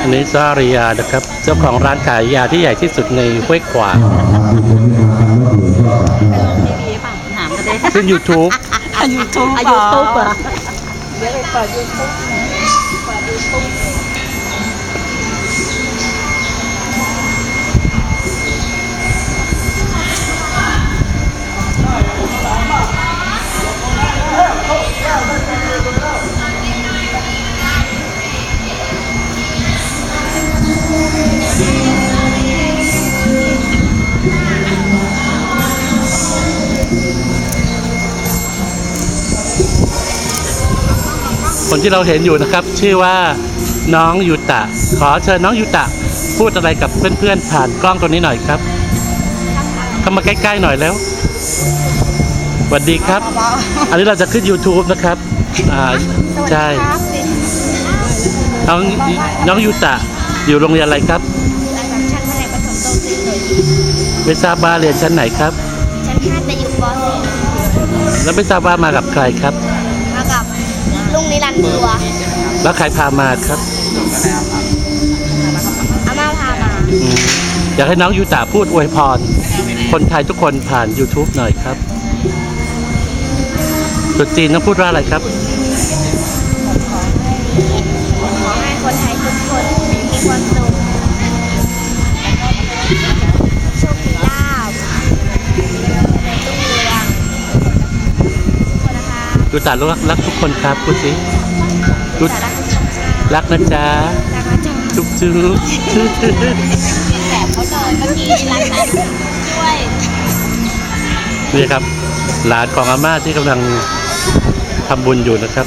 อันนี้ซาริยานะครับ เจ้าของร้านขายยาที่ใหญ่ที่สุดในห้วยขวางก็มาดูคนที่มาทำรถด่วนก็กลับมาทีวีป่ะถามกันได้ขึ้น YouTube ยูทูบอายุทูบเหรอเดี๋ยวไปเปิดยูทูบ คนที่เราเห็นอยู่นะครับ ชื่อว่าน้องยูตะ ขอเชิญน้องยูตะ พูดอะไรกับเพื่อนๆ ผ่านกล้องตัวนี้หน่อยครับ เข้ามาใกล้ๆหน่อยแล้วสวัสดีครับ อันนี้เราจะขึ้น YouTube นะครับอ่าใช่น้องน้องยูตะอยู่โรงเรียนอะไรครับระดับชั้นแผนกประถมโตขึ้นเลยไม่ทราบว่าเรียนชั้นไหนครับ ชั้นห้าแต่อยู่ปแล้วไม่ทราบว่ามากับใครครับ .4 มากับ ลุงนิรันดร์บัวแล้วใครพามาครับอาม่าพามาอืมอยากให้น้องยูตะพูดอวยพร คนไทยทุกคนผ่าน YouTube หน่อยครับตรุษจีนต้องพูดว่าอะไรครับ ดูตะรักรักทุกคนครับพูดสิดูสารรักนะจ๊ะรักนะจ๊ะจุ๊บจุ๊บแบบเขาหน่อยเมื่อกี้รักนะด้วยนี่ครับ หลานของอาม่าที่กำลังทำบุญอยู่นะครับ